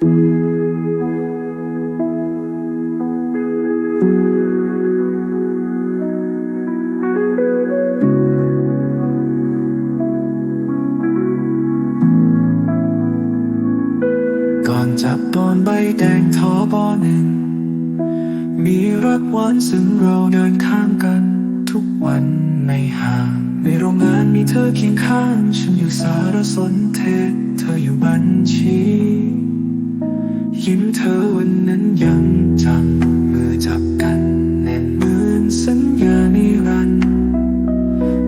ก่อนจับบอนใบแดงทอบอหนึ่ง มีรักหวานซึ่งเราเดินข้างกัน ทุกวันในห้างในโรงงานมีเธอเคียงข้าง ฉันอยู่สารสนเทศ เธออยู่บัญชี สัญญานิรันดร์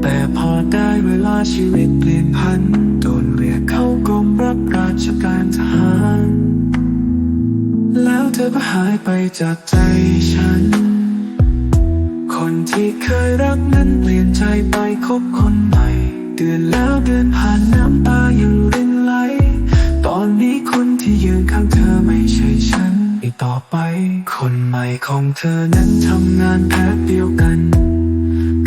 แต่พอได้เวลาชีวิตเปลี่ยนพันโดนเรียกเข้ากรมรับราชการทหาร แล้วเธอก็หายไปจากใจฉัน คนที่เคยรักนั้นเปลี่ยนใจไปคบคนใหม่เดือนแล้ว ต่อไป คนใหม่ของเธอนั้นทำงานแพ็บเดียวกัน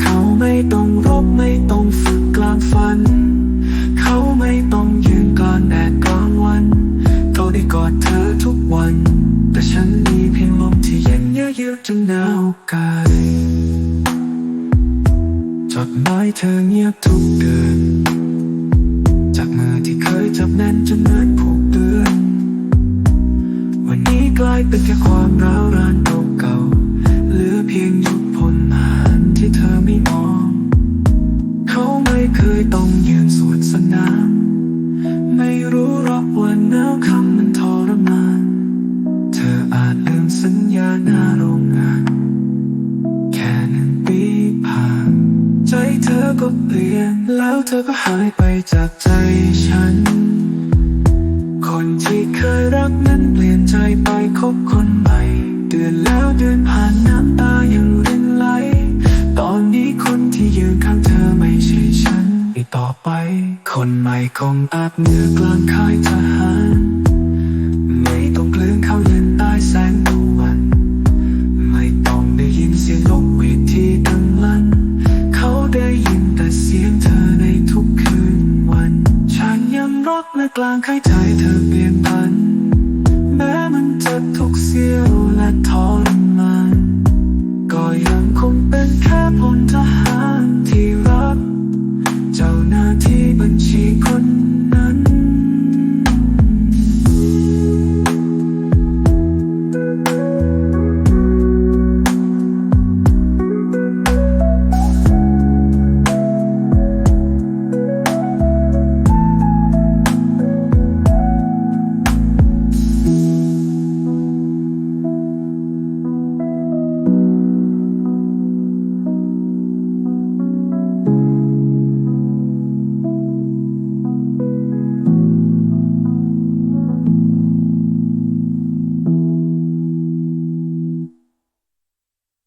เขาไม่ต้องรบไม่ต้องฝึกกลางฝัน เขาไม่ต้องยืนกลางแดดกลางวันเขาได้กอดเธอทุกวัน แต่ฉันมีเพียงลมที่เย็นเยือกจนหนาวกายจดหมายเธอเงียบทุกเดือน เป็นแค่ความร้าวรานเก่าๆเหลือเพียงยุคพลหารที่เธอไม่มอง เขาไม่เคยต้องยืนสวนสนาม ไม่รู้หรอกว่าหนาวคำมันทรมาน เธออาจลืมสัญญาหน้าโรงงาน แค่หนึ่งปีผ่าน ใจเธอก็เปลี่ยน แล้วเธอก็หายไปจากใจฉัน คบคนใหม่ เดือนแล้วเดือนผ่านน้ำตายังรินไหล ตอนนี้คนที่ยืนข้างเธอไม่ใช่ฉันอีกต่อไป คนใหม่คงอาบเหงื่อกลางค่ายทหาร ไม่ต้องเกลื่อนเข้าเย็นใต้แสงตะวัน ไม่ต้องได้ยินเสียงนกหวีดที่ดังลั่น เขาได้ยินแต่เสียงเธอในทุกคืนวัน ฉันยังรักและกลางค่ายใจเธอเปลี่ยนพัน ค